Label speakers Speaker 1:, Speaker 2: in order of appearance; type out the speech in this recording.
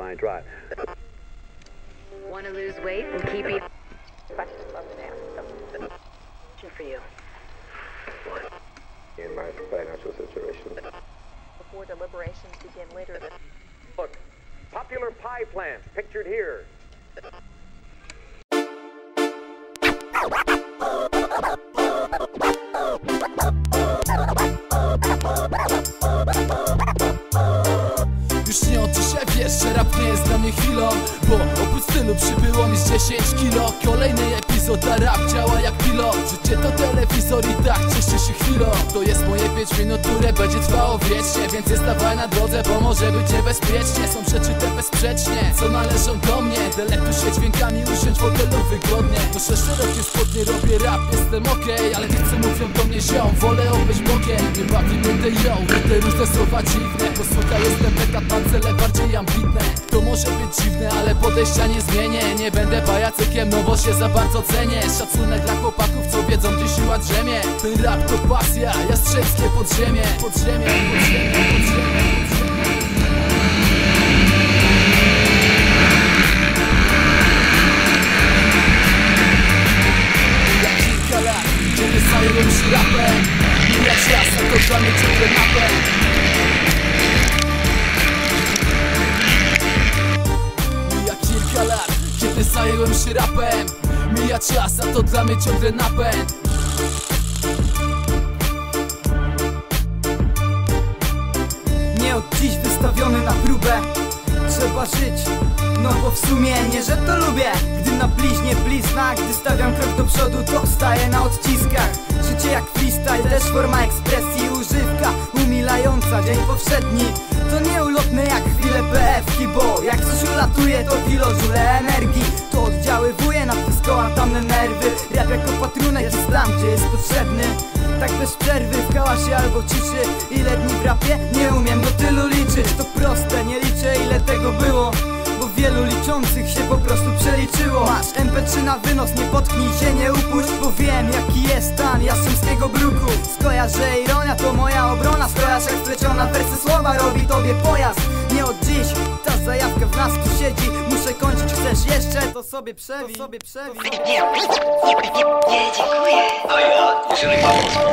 Speaker 1: line drive.
Speaker 2: Want to lose weight and keep eating? Questions love to. For you.
Speaker 3: in my financial situation.
Speaker 4: before deliberations begin later this
Speaker 1: Look, popular pie plant pictured here.
Speaker 5: Nie jest dla mnie chwilą Bo oprócz stylu przybyło mi z 10 kilo. Kolejny epizod, a rap działa jak pilot. Życie to telewizor i tak cieszę się chwilą. To jest moje 5 minut, które będzie trwało wiecznie Więc nie stawaj na drodze, bo może być niebezpiecznie. Są rzeczy te bezsprzecznie, co należą do mnie. Delektuj się dźwiękami, usiądź w fotelu wygodnie. Noszę szerokie spodnie, robię rap, jestem okej Ale nie co mówią do mnie ziom, wolę obejść bokiem Nie bawi będę ją, te różne słowa dziwne. Posłuchaj, jestem mega pancele bardziej ambitne To może być dziwne, ale podejścia nie zmienię. Nie będę pajacykiem, no bo się za bardzo cenię. Szacunek dla chłopaków, co wiedzą, gdzie siła drzemie. Ten rap to pasja, jastrzębskie podziemie. Podziemie, podziemie, podziemie, podziemie czas, a to dla mnie ciągle napęd Mija kilka lat, kiedy zająłem się rapem. Mija czas, a to dla mnie ciągle napęd.
Speaker 6: Nie od dziś wystawiony na próbę. Trzeba żyć, no bo w sumie nie, że to lubię. Gdy na bliźnie blizna, gdy stawiam krok do przodu To staję na odciskach. Życie jak freestyle, też forma ekspresji umilająca dzień powszedni. To nieulotne jak chwile PF-ki Bo jak coś ulatuje to kilożule energii. To oddziaływuje na wszystko, a tamne nerwy. Rap jako patrunek jest tam, gdzie jest potrzebny. Tak bez przerwy w kałasie albo ciszy. Ile dni w rapie? Nie umiem do tylu liczyć To proste, nie liczę ile tego było wielu liczących się po prostu przeliczyło. Masz MP3 na wynos, nie potknij się, nie upuść Bo wiem jaki jest stan jastrzębskiego bruku. Skojarzę ironia to moja obrona. Skojarz jak spleciona wersy słowa robi tobie pojazd. Nie od dziś, ta zajawka w nas tu siedzi. Muszę kończyć, chcesz jeszcze? To sobie przewij, to sobie przewij
Speaker 7: A ja, jeżeli mam